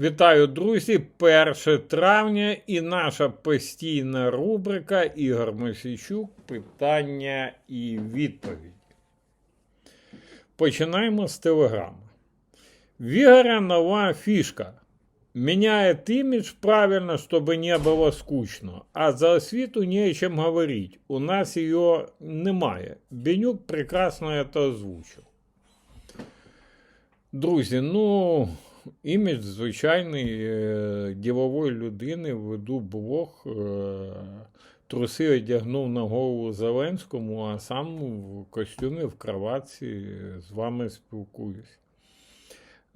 Вітаю, друзі! 1 травня і наша постійна рубрика Ігор Мосійчук. Питання і відповіді. Починаємо з телеграми. В Ігоря нова фішка. Меняет имидж правильно, чтобы не было скучно. А за освіту не о чем говорить. У нас ее немає. Бенюк прекрасно это озвучив. Друзі, ну, імідж звичайний е, ділової людини, веду блог, е, труси одягнув на голову Зеленському, а сам в костюмі, в кроватці з вами спілкуюсь.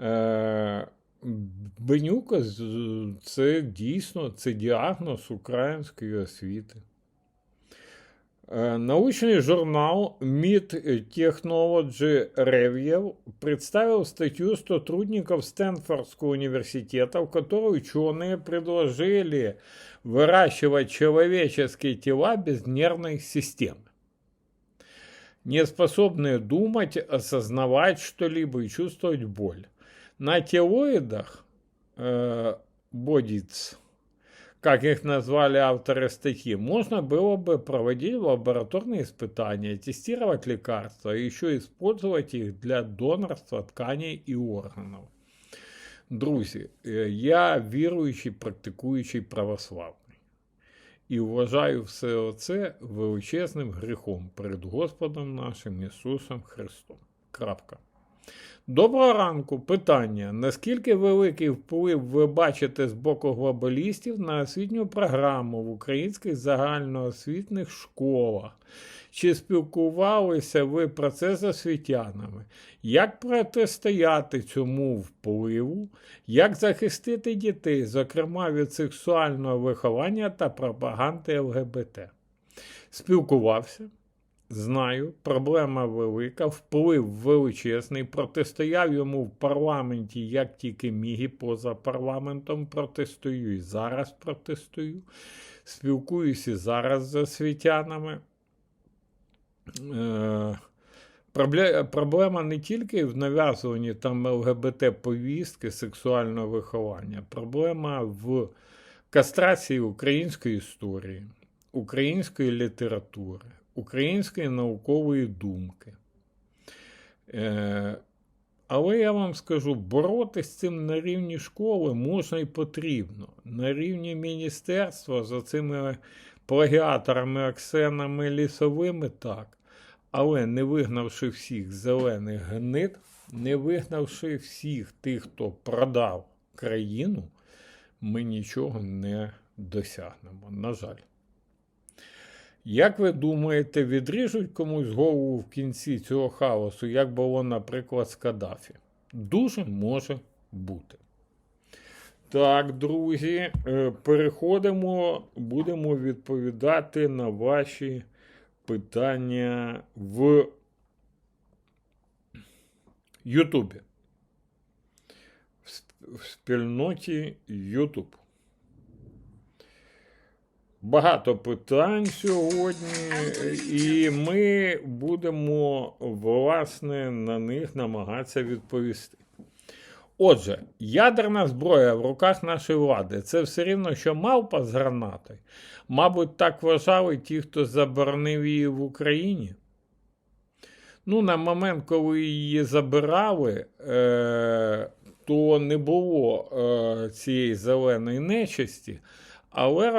Е, Бенюка це дійсно це діагноз української освіти. Е, Научный журнал Mid Technology Review представил статью сотрудников Стэнфордского университета, в которой ученые предложили выращивать человеческие тела без нервной системы. Не способные думать, осознавать что-либо и чувствовать боль. На телоидах э, бодиц как их назвали авторы статьи, можно было бы проводить лабораторные испытания, тестировать лекарства, и еще использовать их для донорства тканей і органів. Друзі, е, я віруючий, практикуючий православний. І вважаю все це величезним гріхом перед Господом нашим Ісусом Христом. Крапка. Доброго ранку. Питання: наскільки великий вплив ви бачите з боку глобалістів на освітню програму в українських загальноосвітних школах? Чи спілкувалися ви про це з освітянами? Як протистояти цьому впливу? Як захистити дітей, зокрема від сексуального виховання та пропаганди ЛГБТ? Спілкувався. Знаю, проблема велика, вплив величезний. Протистояв йому в парламенті, як тільки міг і поза парламентом протестую і зараз протестую. Спілкуюся зараз з освітянами. Е, Проблема не тільки в нав'язуванні там ЛГБТ-повістки сексуального виховання, проблема в кастрації української історії, української літератури, української наукової думки. Е, але я вам скажу, боротися з цим на рівні школи можна і потрібно. На рівні міністерства за цими плагіаторами Оксенами Лісовими так. Але не вигнавши всіх зелених гнид, не вигнавши всіх тих, хто продав країну, ми нічого не досягнемо. На жаль. Як ви думаєте, відріжуть комусь голову в кінці цього хаосу, як було, наприклад, з Каддафі? Дуже може бути. Так, друзі, е, переходимо, будемо відповідати на ваші питання в Ютубі. В спільноті Ютуб. Багато питань сьогодні, і ми будемо, власне, на них намагатися відповісти. Отже, ядерна зброя в руках нашої влади це все рівно, що мавпа з гранатою. Мабуть, так вважали ті, хто заборонив її в Україні. Ну, на момент, коли її забирали, е- то не було е- цієї зеленої нечисті, але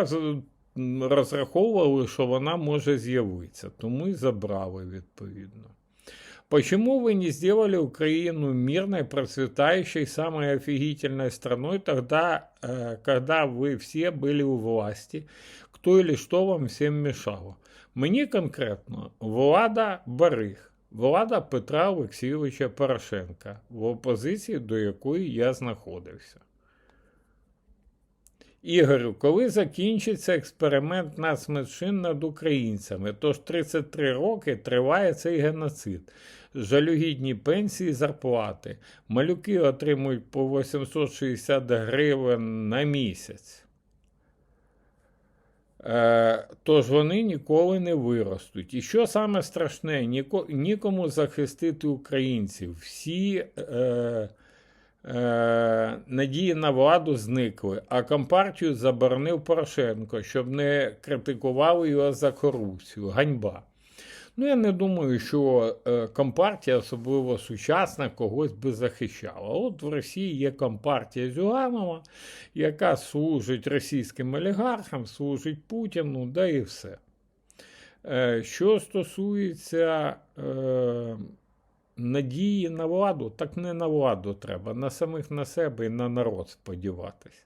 розраховували, що вона може з'явитися, тому і забрали відповідно. Почему вы не сделали Украину мирной, процветающей, самой офигительной страной тогда, э, когда вы все были у власти? Кто или что вам всем мешало? Мені конкретно влада Барих, влада Петра Олексійовича Порошенка, в опозиції до якої я знаходився. Ігорю, коли закінчиться експеримент нацменшин над українцями, тож 33 роки триває цей геноцид, жалюгідні пенсії і зарплати, малюки отримують по 860 гривень на місяць. Е, тож вони ніколи не виростуть. І що саме страшне, ніко, нікому захистити українців. Всі е, надії на владу зникли, а компартію заборонив Порошенко, щоб не критикували його за корупцію. Ганьба. Ну, я не думаю, що е, компартія, особливо сучасна, когось би захищала. От в Росії є компартія Зюганова, яка служить російським олігархам, служить Путіну, да і все. Е, що стосується е, надії на владу, так не на владу треба, на самих на себе і на народ сподіватися.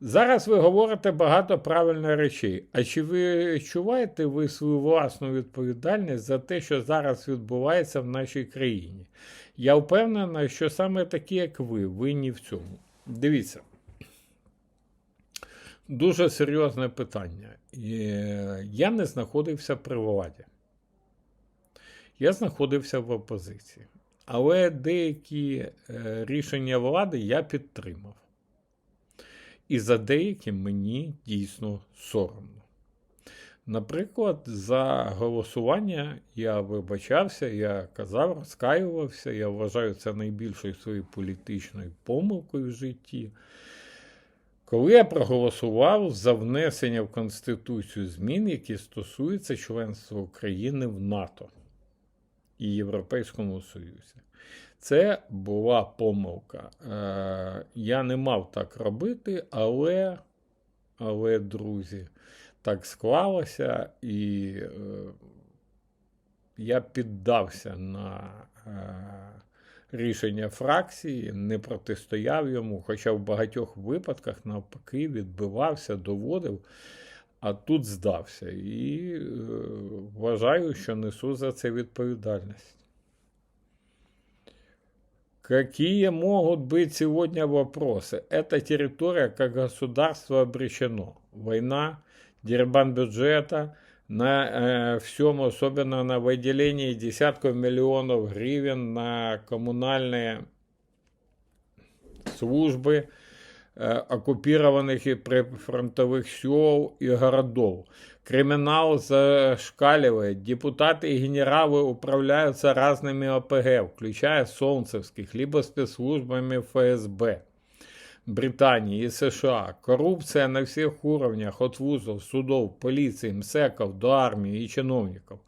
Зараз ви говорите багато правильних речей. А чи ви відчуваєте ви свою власну відповідальність за те, що зараз відбувається в нашій країні? Я впевнена, що саме такі, як ви, винні в цьому. Дивіться. Дуже серйозне питання. Я не знаходився при владі. Я знаходився в опозиції. Але деякі е, рішення влади я підтримав. І за деякі мені дійсно соромно. Наприклад, за голосування я вибачався, я казав, розкаювався, я вважаю це найбільшою своєю політичною помилкою в житті. Коли я проголосував за внесення в Конституцію змін, які стосуються членства України в НАТО і Європейському Союзі. Це була помилка. Е, Я не мав так робити, але, але, друзі, так склалося, і е, я піддався на е, рішення фракції, не протистояв йому, хоча в багатьох випадках, навпаки, відбивався, доводив а тут здався. І е, вважаю, що несу за це відповідальність. Какие могут быть сегодня вопросы? Эта территория как государство обречено. Война, дербан бюджета, на э, всем, особенно на выделении десятков миллионов гривен на коммунальные службы, Э, оккупированных и прифронтовых сел и городов. Криминал зашкаливает. Депутаты и генералы управляются разными ОПГ, включая Солнцевских, либо спецслужбами ФСБ. Британии и США. Коррупция на всех уровнях, от вузов, судов, полиции, МСЕКов до армии и чиновников.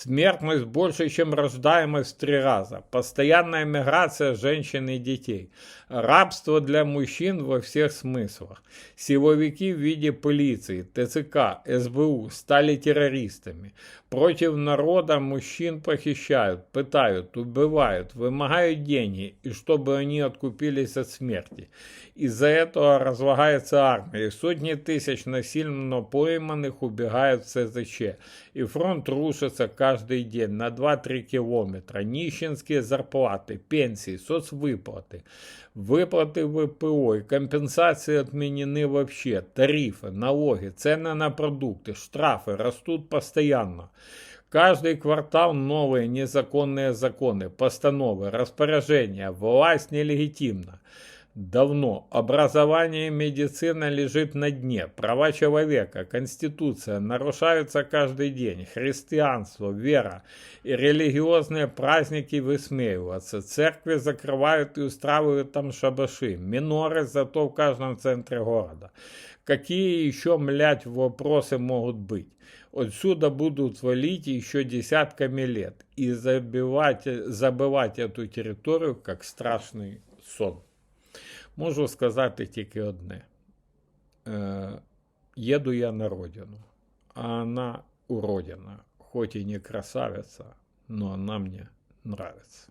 Смертность больше, чем рождаемость в три раза. Постоянная миграция женщин и детей. Рабство для мужчин во всех смыслах. Силовики в виде полиции, ТЦК, СБУ стали террористами. Против народа мужчин похищают, пытают, убивают, вымогают деньги, и чтобы они откупились от смерти. Из-за этого разлагается армия, и сотни тысяч насильно пойманных убегают в СЗЧ. И фронт рушится каждый день на 2-3 километра. Нищенские зарплаты, пенсии, соцвыплаты, выплаты ВПО и компенсации отменены вообще. Тарифы, налоги, цены на продукты, штрафы растут постоянно. Каждый квартал новые незаконные законы, постановы, распоряжения. Власть нелегитимна. Давно. Образование и медицина лежит на дне. Права человека, конституция нарушаются каждый день. Христианство, вера и религиозные праздники высмеиваются. Церкви закрывают и устраивают там шабаши. Миноры зато в каждом центре города. Какие еще, млять, вопросы могут быть? Отсюда будут валить еще десятками лет и забивать, забывать эту территорию как страшный сон. Можу сказати тільки одне: Е, Еду я на родину, а она уродина, хоть и не красавица, но она мне нравится.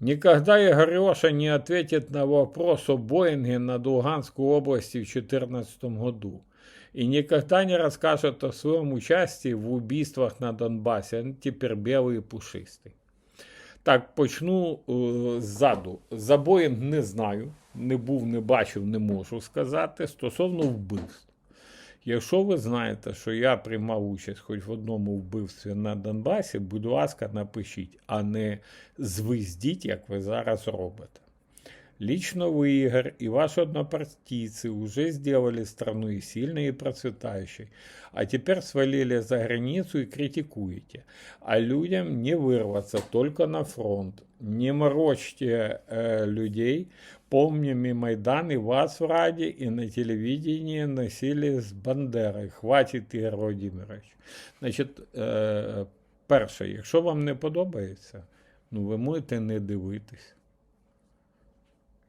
Никогда Игореша не ответит на вопрос о Боинге над Луганской области в 2014 году и никогда не расскажет о своем участии в убийствах на Донбассе. Он теперь белый и пушистый. Так, почну е, ззаду. За не знаю, не був, не бачив, не можу сказати. Стосовно вбивств. Якщо ви знаєте, що я приймав участь хоч в одному вбивстві на Донбасі, будь ласка, напишіть, а не звиздіть, як ви зараз робите. Лично вы, Игорь, и ваши однопартийцы уже сделали страну и сильной, и процветающей, а теперь свалили за границу и критикуете. А людям не вырваться только на фронт. Не морочьте э, людей. Помним и Майдан, и вас в Раді, и на телевидении носили з Бандерою. Хватить, Ігор Володимирович. Значить, е, перше, якщо вам не подобається, ну ви можете не дивитись.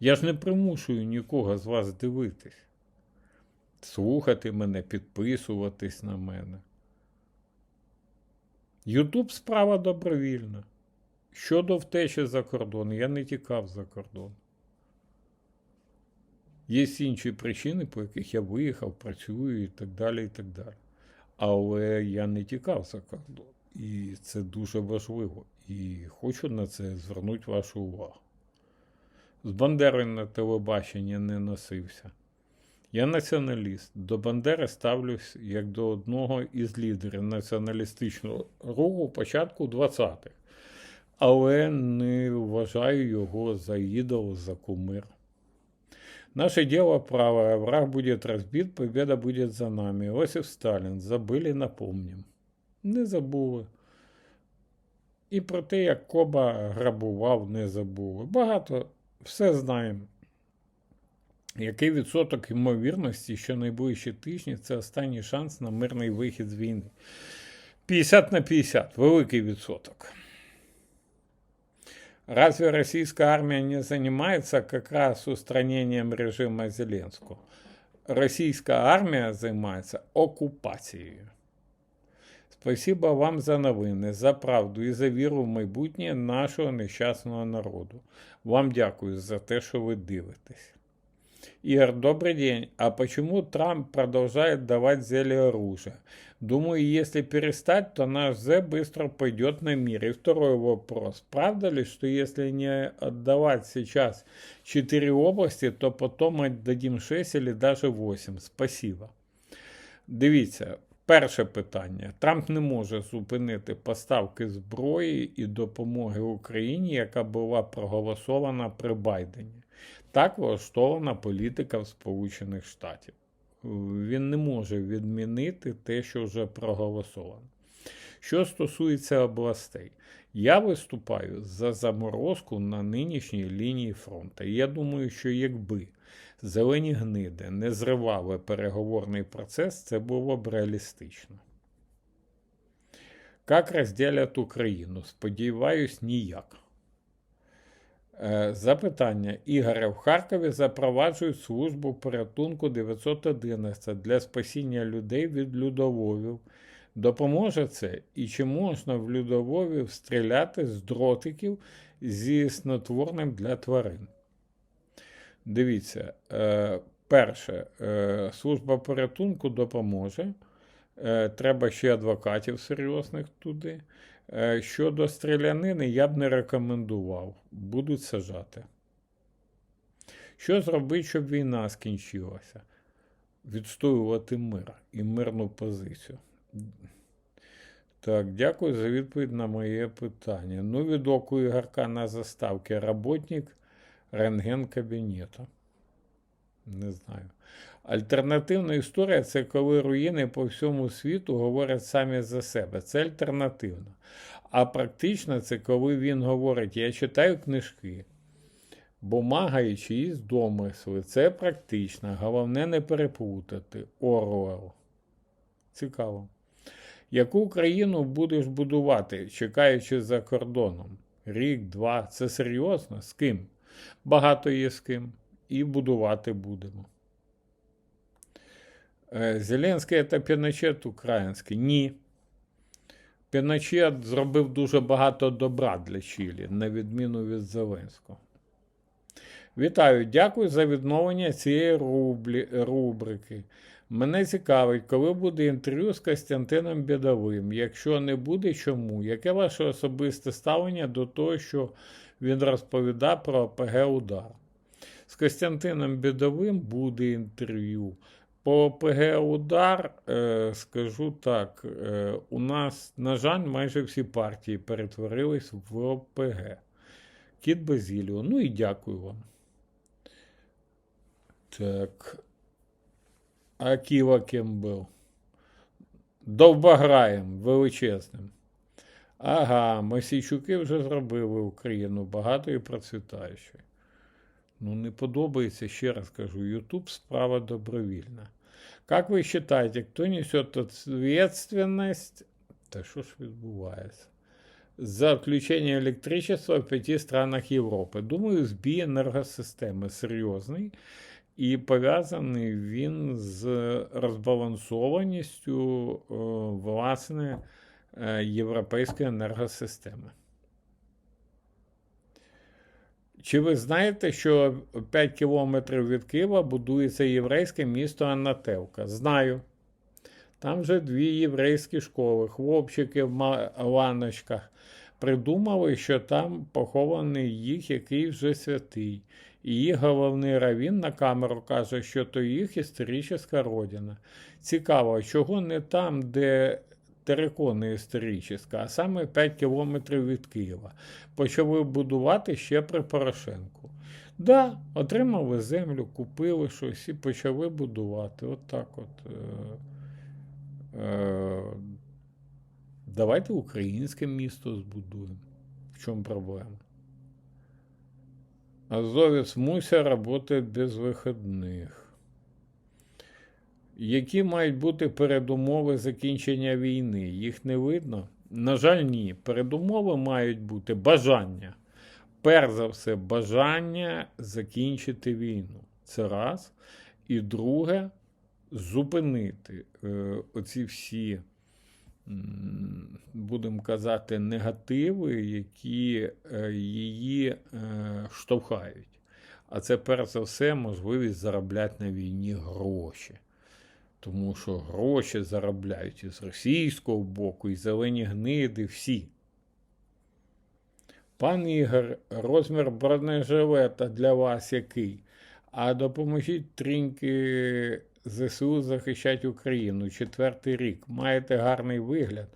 Я ж не примушую нікого з вас дивитись. Слухати мене, підписуватись на мене. Ютуб справа добровільна. Щодо втечі за кордон, я не тікав за кордон. Є інші причини, по яких я виїхав, працюю і так далі. і так далі. Але я не тікав за кордон. І це дуже важливо. І хочу на це звернути вашу увагу. З Бандерою на телебаченні не носився. Я націоналіст. До Бандери ставлюсь як до одного із лідерів націоналістичного руху початку 20-х. Але не вважаю його за ідол, за кумир. Наше дело правое, враг будет разбит, победа будет за нами. Иосиф Сталін, забили, напомнім. Не забули. І про те, як Коба грабував, не забули. Багато все знаємо. Який відсоток ймовірності, що найближчі тижні це останній шанс на мирний вихід з війни? 50 на 50, великий відсоток. Разве российская армия не занимается как раз устранением режима Зеленского? Российская армия занимается оккупацией. Спасибо вам за новини, за правду і за віру в майбутнє нашого нещасного народу. Вам дякую за те, що ви дивитесь. Игорь, добрый день. А почему Трамп продолжает давать зелье оружия? Думаю, если перестать, то наш З быстро пойдет на мир. И второй вопрос. Правда ли, что если не отдавать сейчас 4 области, то потом отдадим 6 или даже 8? Спасибо. Дивіться, перше питання. Трамп не може зупинити поставки зброї і допомоги Україні, яка була проголосована при Байдені. Так влаштована політика в Сполучених Штатів. Він не може відмінити те, що вже проголосовано. Що стосується областей, я виступаю за заморозку на нинішній лінії фронту. Я думаю, що якби зелені гниди не зривали переговорний процес, це було б реалістично. Як розділять Україну? Сподіваюсь, ніяк. Е, Запитання. Ігоря, в Харкові запроваджують службу порятунку 911 для спасіння людей від людоловів. Допоможе це? І чи можна в людоловів стріляти з дротиків зі снотворним для тварин? Дивіться, е, перше, е, служба порятунку допоможе. Е, Треба ще адвокатів серйозних туди. Щодо стрілянини, я б не рекомендував. Будуть сажати. Що зробити, щоб війна скінчилася? Відстоювати мир і мирну позицію. Так, дякую за відповідь на моє питання. Ну, від оку Ігорка на заставці работник рентген кабінету. Не знаю. Альтернативна історія це коли руїни по всьому світу говорять самі за себе. Це альтернативно. А практично це коли він говорить: Я читаю книжки, бумага і чиїсь домисли. Це практично. Головне не переплутати. Оруел. Цікаво. Яку країну будеш будувати, чекаючи за кордоном? Рік, два. Це серйозно? З ким? Багато є з ким. І будувати будемо. Е, Зеленський це Піночет український. Ні. Піночет зробив дуже багато добра для Чилі, на відміну від Зеленського. Вітаю, дякую за відновлення цієї рублі, рубрики. Мене цікавить, коли буде інтерв'ю з Костянтином Бідовим. Якщо не буде, чому? Яке ваше особисте ставлення до того, що він розповідає про ОПГ Удар? З Костянтином Бідовим буде інтерв'ю. По ОПГ Удар е, скажу так: е, у нас, на жаль, майже всі партії перетворились в ОПГ. Кіт Базіліо. Ну і дякую вам. Так. А Ківа ким був? Довбограєм величезним. Ага, Мосійчуки вже зробили Україну багатою і процвітаючою. Ну, не подобається, ще раз кажу, YouTube справа добровільна. Как ви вважаєте, хто несе ответственность? Та що ж відбувається? За відключення електричества в п'яти странах Європи. Думаю, збій енергосистеми серйозний і пов'язаний він з розбалансованістю е, власне європейської енергосистеми. Чи ви знаєте, що 5 кілометрів від Києва будується єврейське місто Анатевка? Знаю. Там вже дві єврейські школи, хлопчики в ланочках придумали, що там похований їх який вже святий. І їх головний равін на камеру каже, що то їх історична родина. Цікаво, чого не там, де терикони історична, а саме 5 кілометрів від Києва. Почали будувати ще при Порошенку. Да, отримали землю, купили щось і почали будувати. От так от. Е, е, Давайте українське місто збудуємо. В чому проблема? Азовець Муся працює без вихідних. Які мають бути передумови закінчення війни? Їх не видно? На жаль, ні. Передумови мають бути бажання. Перш за все, бажання закінчити війну. Це раз. І друге, зупинити е, оці всі, будемо казати, негативи, які е, її е, штовхають. А це перш за все можливість заробляти на війні гроші тому що гроші заробляють із російського боку, і зелені гниди, всі. Пан Ігор, розмір бронежилета для вас який? А допоможіть тріньки ЗСУ захищати Україну четвертий рік. Маєте гарний вигляд,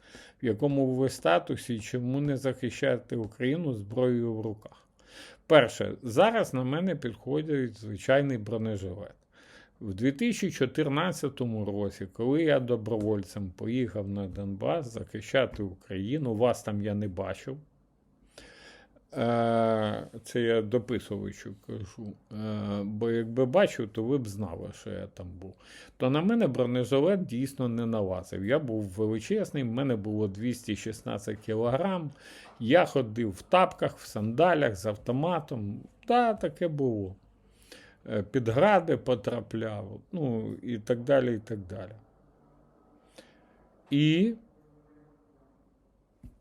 в якому ви статусі, чому не захищаєте Україну зброєю в руках. Перше, зараз на мене підходить звичайний бронежилет. В 2014 році, коли я добровольцем поїхав на Донбас захищати Україну, вас там я не бачив. Е, це я дописувачу кажу. Е, бо якби бачив, то ви б знали, що я там був. То на мене бронежилет дійсно не налазив. Я був величезний, в мене було 216 кілограм. Я ходив в тапках, в сандалях з автоматом. Та таке було. Е, під гради потрапляв, ну і так далі, і так далі. І,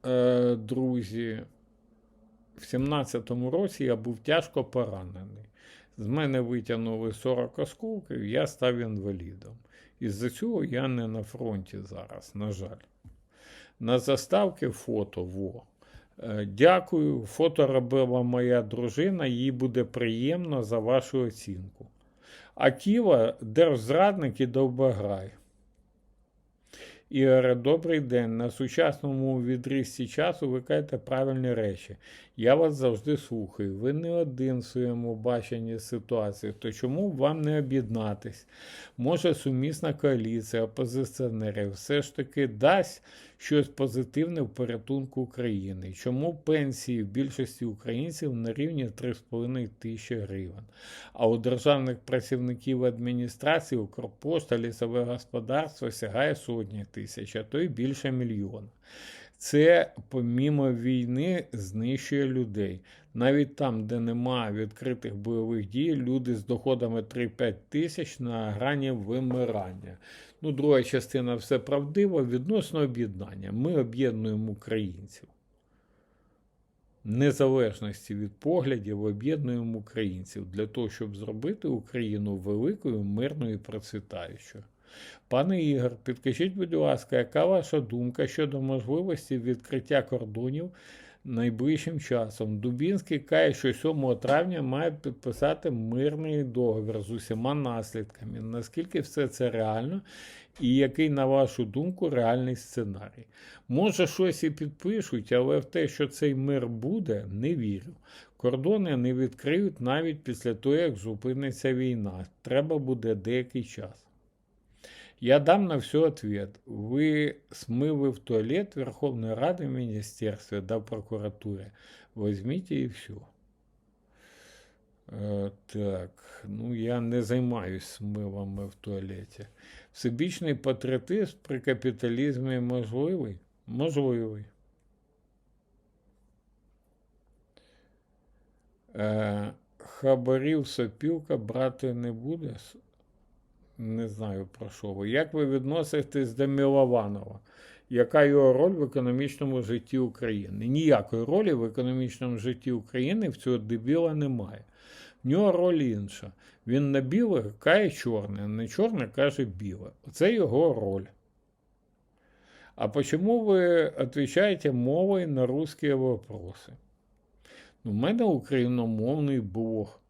е, друзі, в 17-му році я був тяжко поранений. З мене витягнули 40 осколків, я став інвалідом. Із-за цього я не на фронті зараз, на жаль. На заставці фото во. Е, дякую. Фото робила моя дружина, їй буде приємно за вашу оцінку. А Ківа держзрадник і довбограй. Ігоре, добрий день. На сучасному відрізці часу ви кажете правильні речі. Я вас завжди слухаю. Ви не один в своєму баченні ситуації, то чому вам не об'єднатись? Може, сумісна коаліція опозиціонерів все ж таки дасть щось позитивне в порятунку України. Чому пенсії в більшості українців на рівні 3,5 тисячі гривень, а у державних працівників адміністрації, Укрпошта, лісове господарство сягає сотні тисяч, а то й більше мільйона. Це, помімо війни, знищує людей. Навіть там, де нема відкритих бойових дій, люди з доходами 3-5 тисяч на грані вимирання. Ну, друга частина все правдиво відносно об'єднання. Ми об'єднуємо українців. Незалежності від поглядів об'єднуємо українців для того, щоб зробити Україну великою, мирною і процвітаючою. Пане Ігор, підкажіть, будь ласка, яка ваша думка щодо можливості відкриття кордонів найближчим часом? Дубінський каже, що 7 травня має підписати мирний договір з усіма наслідками. Наскільки все це реально? І який, на вашу думку, реальний сценарій? Може, щось і підпишуть, але в те, що цей мир буде, не вірю. Кордони не відкриють навіть після того, як зупиниться війна. Треба буде деякий час. Я дам на все ответ. Вы смывы в туалет Верховной Рады, Министерстве, да, прокуратуре. Возьмите и все. Е, Так, ну я не займаюсь смивами в туалеті. Всебічний патріотизм при капіталізмі можливий? Можливий. Е, хабарів сопілка брати не буде? Не знаю про що ви. Як ви відноситесь до Мілованова? Яка його роль в економічному житті України? Ніякої ролі в економічному житті України в цього дебіла немає. В нього роль інша. Він на біле каже чорне, а на чорне каже біле. Це його роль. А почему ви відповідаєте мовою на русські вопроси? У мене україномовний блог.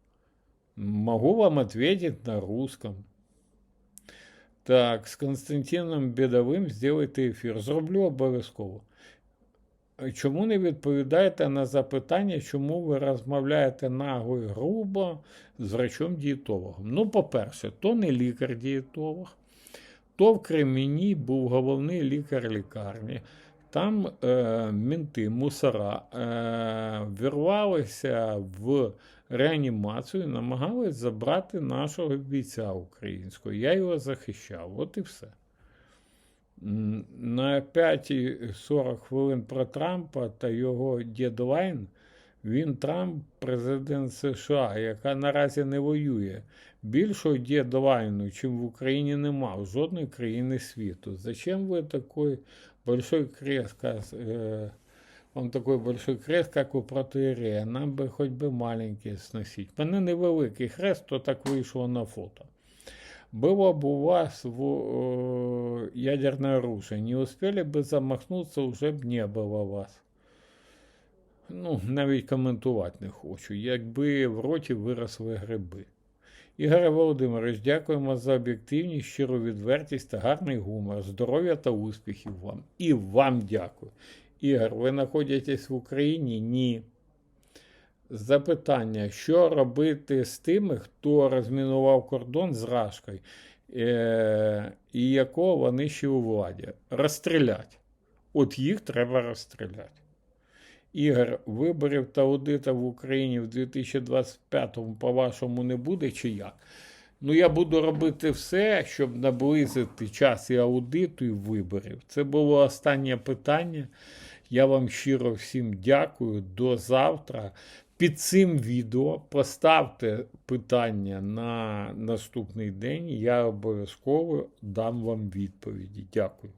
Могу вам ответить на русском. Так, з Константином Бєдовим сделайте ефір. Зроблю обов'язково. Чому не відповідаєте на запитання, чому ви розмовляєте наго і грубо з врачом-дієтологом? Ну, по-перше, то не лікар-дієтолог, то в Кремені був головний лікар лікарні. Там е, мінти, мусора е, вірвалися в реанімацію намагались забрати нашого бійця українського. Я його захищав. От і все. На 5-40 хвилин про Трампа та його дедлайн. Він Трамп, президент США, яка наразі не воює. Більшого дедлайну, чим в Україні нема, в жодної країни світу. Зачем ви такой большой крест, э, он такой большой крест, как у протеерея? Нам би хоч би маленький сносить. В Мене невеликий хрест, то так вийшло на фото. Было бы у вас в, э, ядерное оружие, не успели бы замахнуться, уже б не було вас. Ну, навіть коментувати не хочу, якби в роті виросли гриби. Ігоре Володимирович, дякуємо за об'єктивність, щиру відвертість та гарний гумор. Здоров'я та успіхів вам. І вам дякую. Ігор, ви знаходитесь в Україні? Ні. Запитання: що робити з тими, хто розмінував кордон з Рашкою, е- і якого вони ще у владі? Розстріляти. От їх треба розстріляти. Ігор, виборів та аудита в Україні в 2025-му, по-вашому, не буде чи як? Ну, я буду робити все, щоб наблизити час і аудиту, і виборів. Це було останнє питання. Я вам щиро всім дякую. До завтра. Під цим відео поставте питання на наступний день. Я обов'язково дам вам відповіді. Дякую.